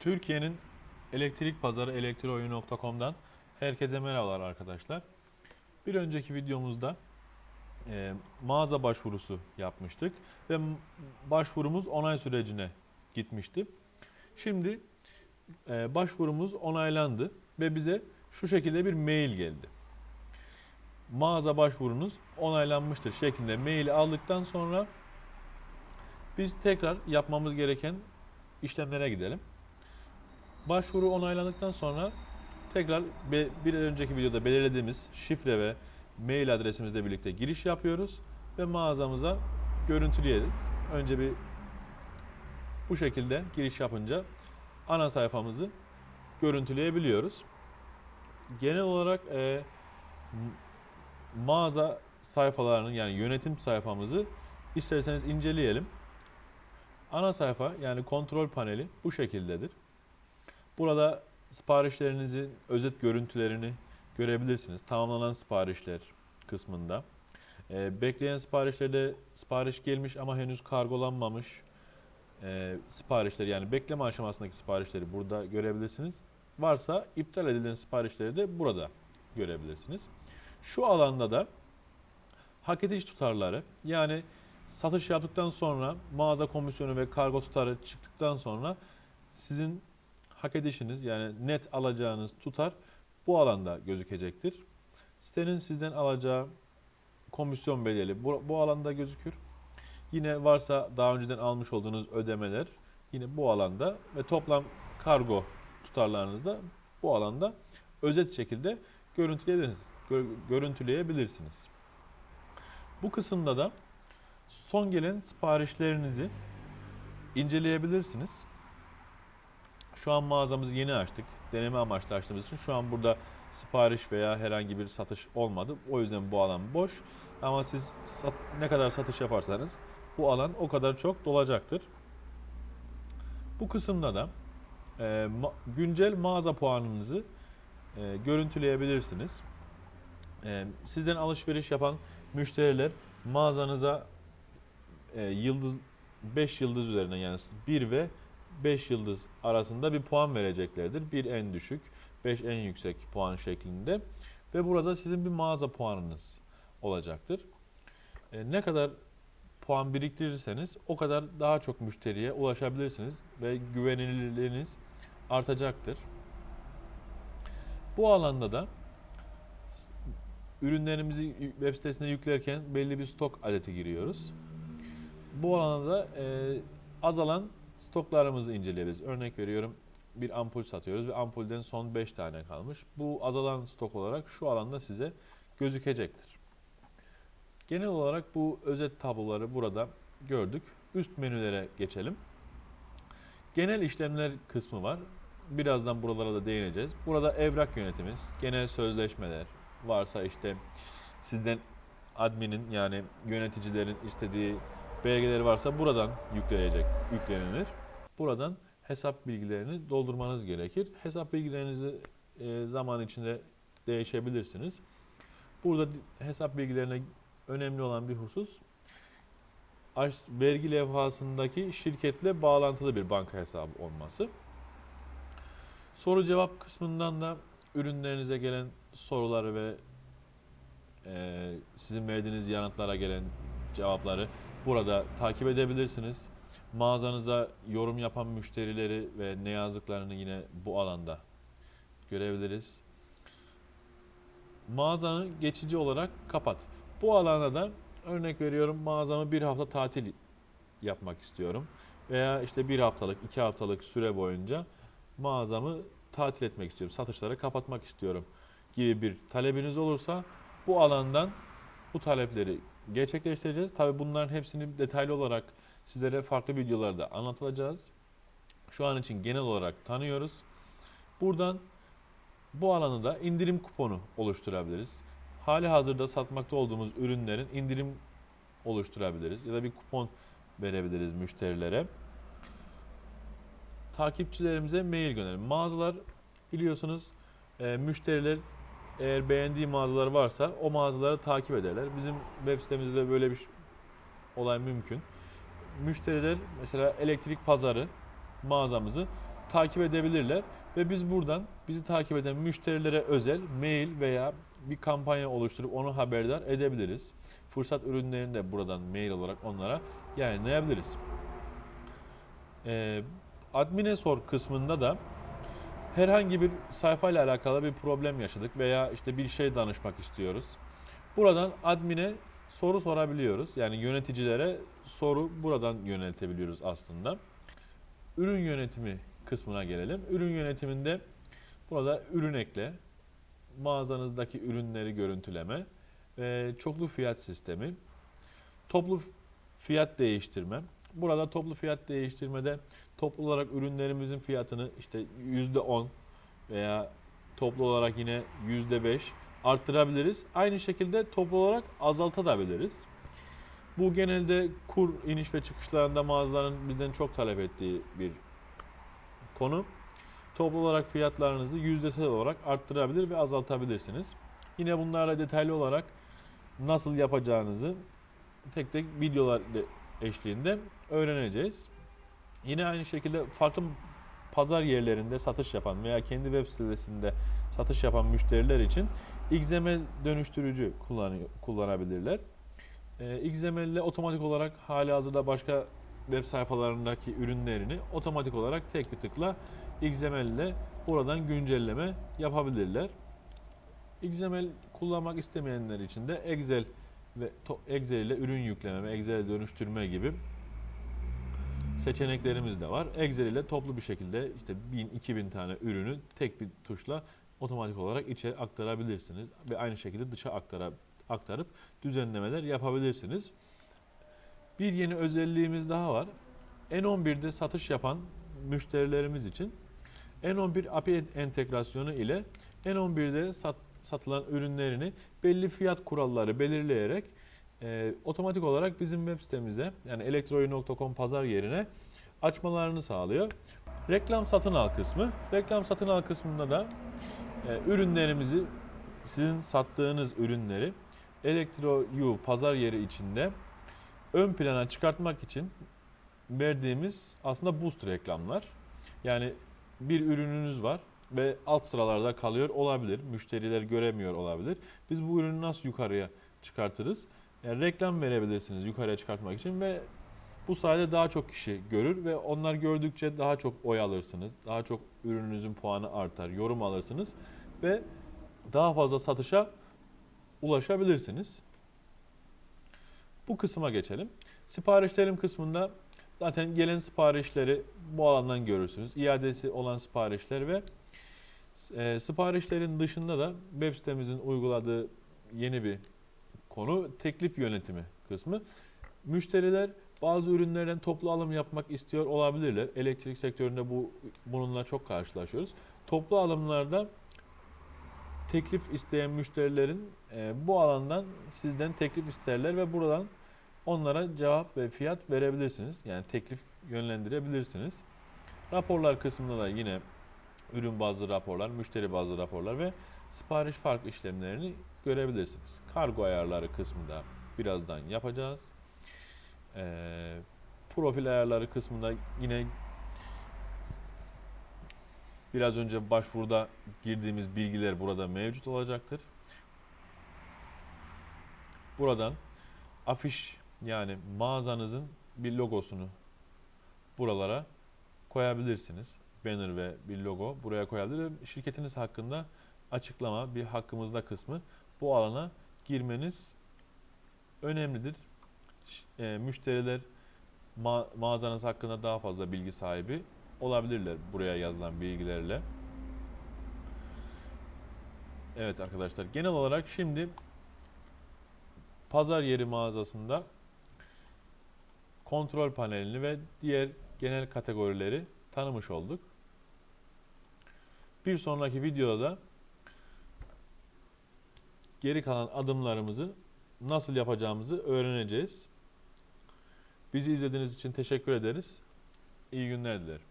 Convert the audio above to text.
Türkiye'nin elektrik pazarı elektrooyu.com'dan herkese merhabalar arkadaşlar. Bir önceki videomuzda e, mağaza başvurusu yapmıştık ve başvurumuz onay sürecine gitmişti. Şimdi e, başvurumuz onaylandı ve bize şu şekilde bir mail geldi. Mağaza başvurunuz onaylanmıştır şeklinde maili aldıktan sonra biz tekrar yapmamız gereken işlemlere gidelim. Başvuru onaylandıktan sonra tekrar bir önceki videoda belirlediğimiz şifre ve mail adresimizle birlikte giriş yapıyoruz ve mağazamıza görüntüleyelim. Önce bir bu şekilde giriş yapınca ana sayfamızı görüntüleyebiliyoruz. Genel olarak e, mağaza sayfalarının yani yönetim sayfamızı isterseniz inceleyelim. Ana sayfa yani kontrol paneli bu şekildedir. Burada siparişlerinizin özet görüntülerini görebilirsiniz. Tamamlanan siparişler kısmında. Ee, bekleyen siparişlerde sipariş gelmiş ama henüz kargolanmamış e, siparişler yani bekleme aşamasındaki siparişleri burada görebilirsiniz. Varsa iptal edilen siparişleri de burada görebilirsiniz. Şu alanda da hak ediş tutarları yani satış yaptıktan sonra mağaza komisyonu ve kargo tutarı çıktıktan sonra sizin hak edişiniz yani net alacağınız tutar bu alanda gözükecektir. Sitenin sizden alacağı komisyon bedeli bu, bu alanda gözükür. Yine varsa daha önceden almış olduğunuz ödemeler yine bu alanda ve toplam kargo tutarlarınız da bu alanda özet şekilde görüntüleyebilirsiniz. gö- görüntüleyebilirsiniz. Bu kısımda da son gelen siparişlerinizi inceleyebilirsiniz. Şu an mağazamızı yeni açtık. Deneme amaçlı açtığımız için şu an burada sipariş veya herhangi bir satış olmadı. O yüzden bu alan boş. Ama siz sat- ne kadar satış yaparsanız bu alan o kadar çok dolacaktır. Bu kısımda da e, ma- güncel mağaza puanınızı e, görüntüleyebilirsiniz. E, sizden alışveriş yapan müşteriler mağazanıza e, yıldız 5 yıldız üzerinden yani 1 ve 5 yıldız arasında bir puan vereceklerdir. 1 en düşük, 5 en yüksek puan şeklinde. Ve burada sizin bir mağaza puanınız olacaktır. E, ne kadar puan biriktirirseniz o kadar daha çok müşteriye ulaşabilirsiniz ve güvenilirliğiniz artacaktır. Bu alanda da ürünlerimizi web sitesine yüklerken belli bir stok adeti giriyoruz. Bu alanda da e, azalan stoklarımızı inceleyebiliriz. Örnek veriyorum bir ampul satıyoruz ve ampulden son 5 tane kalmış. Bu azalan stok olarak şu alanda size gözükecektir. Genel olarak bu özet tabloları burada gördük. Üst menülere geçelim. Genel işlemler kısmı var. Birazdan buralara da değineceğiz. Burada evrak yönetimiz, genel sözleşmeler, varsa işte sizden adminin yani yöneticilerin istediği belgeleri varsa buradan yüklenecek, yüklenilir. Buradan hesap bilgilerini doldurmanız gerekir. Hesap bilgilerinizi e, zaman içinde değişebilirsiniz. Burada hesap bilgilerine önemli olan bir husus vergi levhasındaki şirketle bağlantılı bir banka hesabı olması. Soru cevap kısmından da ürünlerinize gelen soruları ve e, sizin verdiğiniz yanıtlara gelen cevapları burada takip edebilirsiniz. Mağazanıza yorum yapan müşterileri ve ne yazdıklarını yine bu alanda görebiliriz. Mağazanı geçici olarak kapat. Bu alana da örnek veriyorum mağazamı bir hafta tatil yapmak istiyorum. Veya işte bir haftalık, iki haftalık süre boyunca mağazamı tatil etmek istiyorum. Satışları kapatmak istiyorum gibi bir talebiniz olursa bu alandan bu talepleri gerçekleştireceğiz. Tabi bunların hepsini detaylı olarak sizlere farklı videolarda anlatacağız. Şu an için genel olarak tanıyoruz. Buradan bu alanı da indirim kuponu oluşturabiliriz. Hali hazırda satmakta olduğumuz ürünlerin indirim oluşturabiliriz ya da bir kupon verebiliriz müşterilere. Takipçilerimize mail gönderelim. Mağazalar biliyorsunuz e, müşteriler eğer beğendiği mağazalar varsa o mağazaları takip ederler. Bizim web sitemizde de böyle bir olay mümkün. Müşteriler mesela elektrik pazarı mağazamızı takip edebilirler ve biz buradan bizi takip eden müşterilere özel mail veya bir kampanya oluşturup onu haberdar edebiliriz. Fırsat ürünlerini de buradan mail olarak onlara yayınlayabiliriz. Ee, admine sor kısmında da herhangi bir sayfayla alakalı bir problem yaşadık veya işte bir şey danışmak istiyoruz. Buradan admine soru sorabiliyoruz. Yani yöneticilere soru buradan yöneltebiliyoruz aslında. Ürün yönetimi kısmına gelelim. Ürün yönetiminde burada ürün ekle, mağazanızdaki ürünleri görüntüleme, çoklu fiyat sistemi, toplu fiyat değiştirme. Burada toplu fiyat değiştirmede toplu olarak ürünlerimizin fiyatını işte %10 veya toplu olarak yine %5 arttırabiliriz. Aynı şekilde toplu olarak azaltabiliriz. Bu genelde kur iniş ve çıkışlarında mağazaların bizden çok talep ettiği bir konu. Toplu olarak fiyatlarınızı yüzdesel olarak arttırabilir ve azaltabilirsiniz. Yine bunlarla detaylı olarak nasıl yapacağınızı tek tek videolar eşliğinde öğreneceğiz. Yine aynı şekilde farklı pazar yerlerinde satış yapan veya kendi web sitesinde satış yapan müşteriler için XML dönüştürücü kullanabilirler. Ee, XML ile otomatik olarak hali hazırda başka web sayfalarındaki ürünlerini otomatik olarak tek bir tıkla XML ile buradan güncelleme yapabilirler. XML kullanmak istemeyenler için de Excel ve Excel ile ürün yükleme ve Excel'e dönüştürme gibi seçeneklerimiz de var. Excel ile toplu bir şekilde işte 1000-2000 tane ürünü tek bir tuşla otomatik olarak içe aktarabilirsiniz ve aynı şekilde dışa aktara, aktarıp düzenlemeler yapabilirsiniz. Bir yeni özelliğimiz daha var. N11'de satış yapan müşterilerimiz için N11 API entegrasyonu ile N11'de sat, satılan ürünlerini belli fiyat kuralları belirleyerek e, otomatik olarak bizim web sitemize yani elektroyu.com pazar yerine açmalarını sağlıyor. Reklam satın al kısmı. Reklam satın al kısmında da e, ürünlerimizi sizin sattığınız ürünleri Elektro.yu pazar yeri içinde ön plana çıkartmak için verdiğimiz aslında boost reklamlar. Yani bir ürününüz var ve alt sıralarda kalıyor olabilir. Müşteriler göremiyor olabilir. Biz bu ürünü nasıl yukarıya çıkartırız? Yani reklam verebilirsiniz yukarıya çıkartmak için ve bu sayede daha çok kişi görür ve onlar gördükçe daha çok oy alırsınız. Daha çok ürününüzün puanı artar, yorum alırsınız ve daha fazla satışa ulaşabilirsiniz. Bu kısma geçelim. Siparişlerim kısmında zaten gelen siparişleri bu alandan görürsünüz. İadesi olan siparişler ve e, siparişlerin dışında da web sitemizin uyguladığı yeni bir konu teklif yönetimi kısmı. Müşteriler bazı ürünlerden toplu alım yapmak istiyor olabilirler. Elektrik sektöründe bu bununla çok karşılaşıyoruz. Toplu alımlarda teklif isteyen müşterilerin e, bu alandan sizden teklif isterler ve buradan onlara cevap ve fiyat verebilirsiniz. Yani teklif yönlendirebilirsiniz. Raporlar kısmında da yine ürün bazlı raporlar, müşteri bazlı raporlar ve sipariş fark işlemlerini görebilirsiniz. Kargo ayarları kısmında birazdan yapacağız. Ee, profil ayarları kısmında yine biraz önce başvuruda girdiğimiz bilgiler burada mevcut olacaktır. Buradan afiş yani mağazanızın bir logosunu buralara koyabilirsiniz. Banner ve bir logo buraya koyabilir. Şirketiniz hakkında açıklama, bir hakkımızda kısmı bu alana girmeniz önemlidir. E, müşteriler ma- mağazanız hakkında daha fazla bilgi sahibi olabilirler buraya yazılan bilgilerle. Evet arkadaşlar genel olarak şimdi pazar yeri mağazasında kontrol panelini ve diğer genel kategorileri tanımış olduk. Bir sonraki videoda da geri kalan adımlarımızı nasıl yapacağımızı öğreneceğiz. Bizi izlediğiniz için teşekkür ederiz. İyi günler dilerim.